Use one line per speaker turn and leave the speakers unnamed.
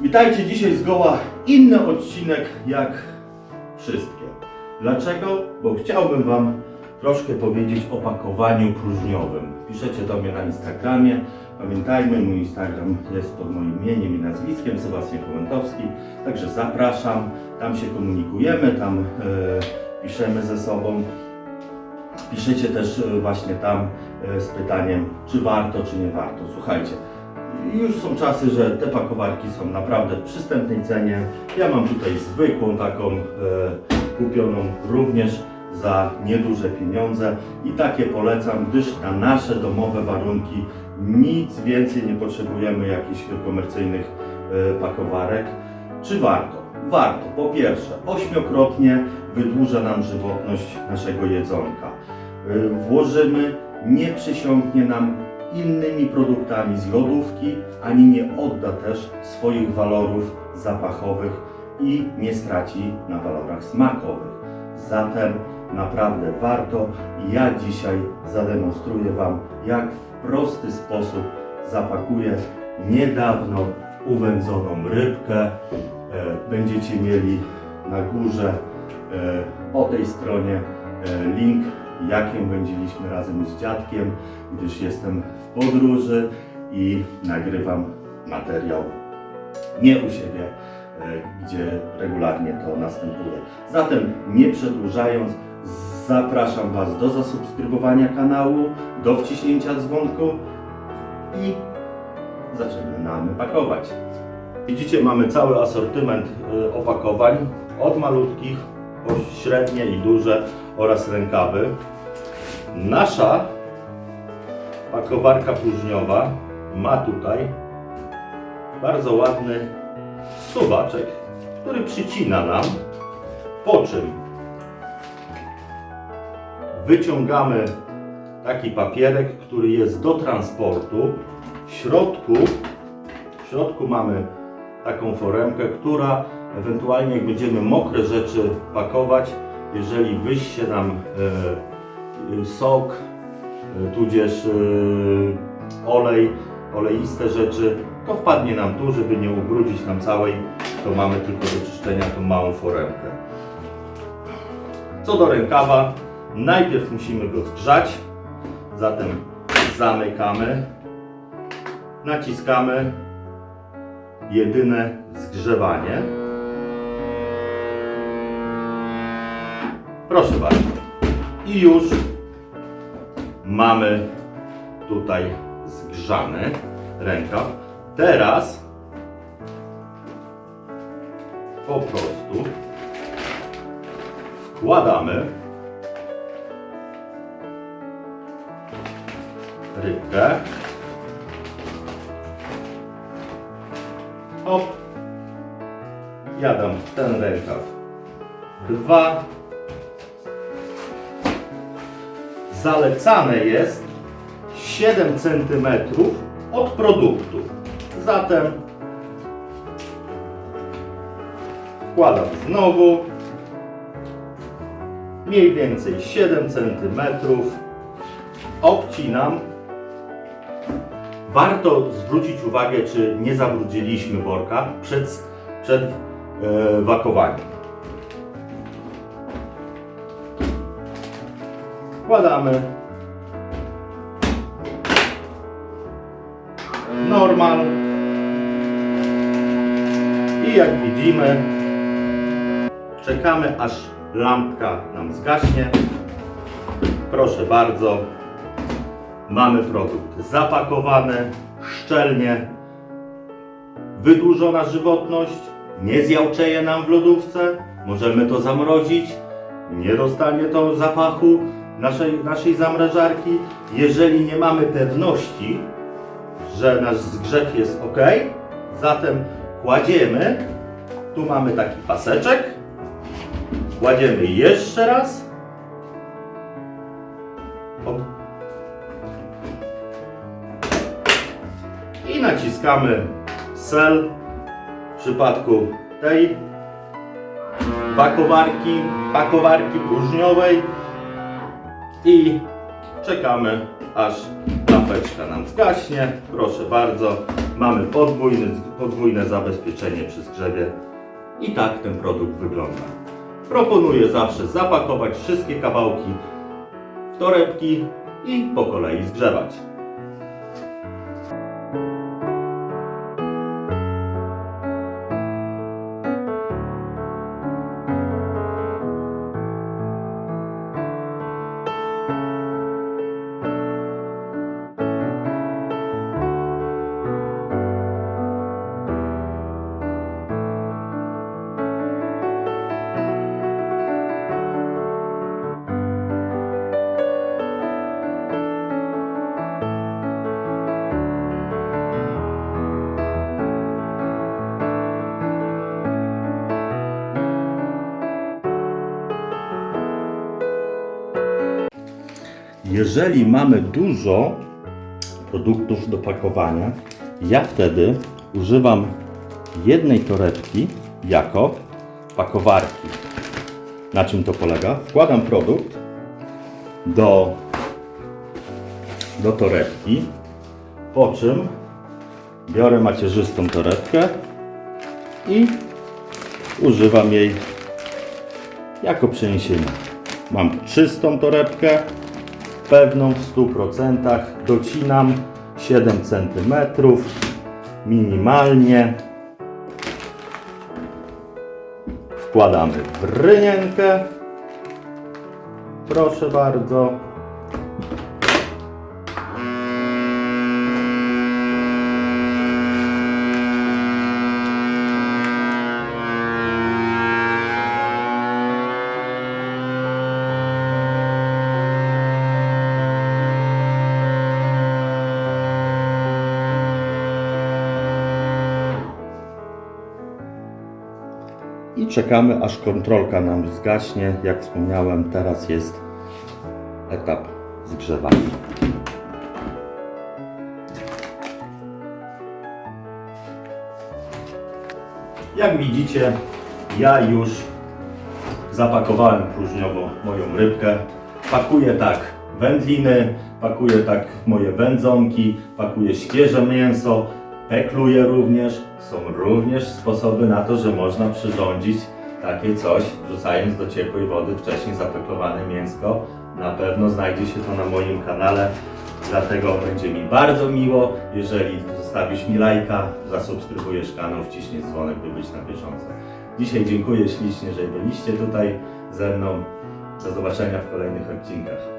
Witajcie dzisiaj zgoła inny odcinek jak wszystkie. Dlaczego? Bo chciałbym Wam troszkę powiedzieć o pakowaniu próżniowym. Piszecie do mnie na Instagramie. Pamiętajmy, mój Instagram jest pod moim imieniem i nazwiskiem, Sebastian Komentowski. Także zapraszam, tam się komunikujemy, tam e, piszemy ze sobą. Piszecie też e, właśnie tam e, z pytaniem, czy warto, czy nie warto. Słuchajcie, już są czasy, że te pakowarki są naprawdę w przystępnej cenie. Ja mam tutaj zwykłą taką e, kupioną również za nieduże pieniądze i takie polecam, gdyż na nasze domowe warunki nic więcej nie potrzebujemy jakichś komercyjnych e, pakowarek. Czy warto? Warto. Po pierwsze, ośmiokrotnie wydłuża nam żywotność naszego jedzonka. E, Włożymy, nie przysiągnie nam innymi produktami z lodówki, ani nie odda też swoich walorów zapachowych i nie straci na walorach smakowych. Zatem naprawdę warto ja dzisiaj zademonstruję Wam, jak w prosty sposób zapakuję niedawno uwędzoną rybkę. E, Będziecie mieli na górze e, po tej stronie e, link, jak ją wędziliśmy razem z dziadkiem, gdyż jestem w podróży i nagrywam materiał nie u siebie, e, gdzie regularnie to następuje. Zatem nie przedłużając, zapraszam Was do zasubskrybowania kanału, do wciśnięcia dzwonku i zaczynamy pakować. Widzicie, mamy cały asortyment y, opakowań, od malutkich średnie i duże oraz rękawy. Nasza pakowarka próżniowa ma tutaj bardzo ładny suwaczek, który przycina nam, po czym wyciągamy taki papierek, który jest do transportu. W środku, w środku mamy taką foremkę, która ewentualnie jak będziemy mokre rzeczy pakować, jeżeli wyście nam e, e, sok, e, tudzież e, olej, oleiste rzeczy, to wpadnie nam tu, żeby nie ubrudzić nam całej, to mamy tylko do czyszczenia tą małą foremkę. Co do rękawa, najpierw musimy go zgrzać, zatem zamykamy, naciskamy jedyne zgrzewanie. Proszę bardzo. I już mamy tutaj zgrzany rękaw. Teraz po prostu wkładamy rybkę. Hop. Ja dam ten rękaw dwa. Zalecane jest 7 cm od produktu. Zatem wkładam znowu mniej więcej 7 cm. Obcinam warto zwrócić uwagę, czy nie zabrudziliśmy worka przed, przed e, wakowaniem. Wkładamy. Normal. I jak widzimy czekamy aż lampka nam zgaśnie. Proszę bardzo, Mamy produkt zapakowany, szczelnie, wydłużona żywotność, nie zjałczeje nam w lodówce, możemy to zamrozić, nie dostanie to zapachu naszej, naszej zamrażarki. Jeżeli nie mamy pewności, że nasz zgrzew jest ok, zatem kładziemy, tu mamy taki paseczek, kładziemy jeszcze raz, i naciskamy sel w przypadku tej pakowarki, pakowarki próżniowej i czekamy aż lampeczka nam zgaśnie. Proszę bardzo, Mamy podwójne, podwójne zabezpieczenie przy zgrzewie i tak ten produkt wygląda. Proponuję zawsze zapakować wszystkie kawałki w torebki i po kolei zgrzewać. Jeżeli mamy dużo produktów do pakowania, ja wtedy używam jednej torebki jako pakowarki. Na czym to polega? Wkładam produkt do, do torebki, po czym biorę macierzystą torebkę i używam jej jako przeniesienia. Mam czystą torebkę, pewną w 100%, docinam 7 cm minimalnie. Wkładamy w rynienkę. Proszę bardzo. Czekamy aż kontrolka nam zgaśnie. Jak wspomniałem, teraz jest etap zgrzewania. Jak widzicie, ja już zapakowałem próżniowo moją rybkę. Pakuję tak wędliny, pakuję tak moje wędzonki, pakuję świeże mięso, pekluję również. Są również sposoby na to, że można przyrządzić takie coś, wrzucając do ciepłej wody wcześniej zapeklowane mięsko. Na pewno znajdzie się to na moim kanale, dlatego będzie mi bardzo miło, jeżeli zostawisz mi lajka, zasubskrybujesz kanał, wciśniesz dzwonek, by być na bieżąco. Dzisiaj dziękuję ślicznie, że byliście tutaj ze mną. Do zobaczenia w kolejnych odcinkach.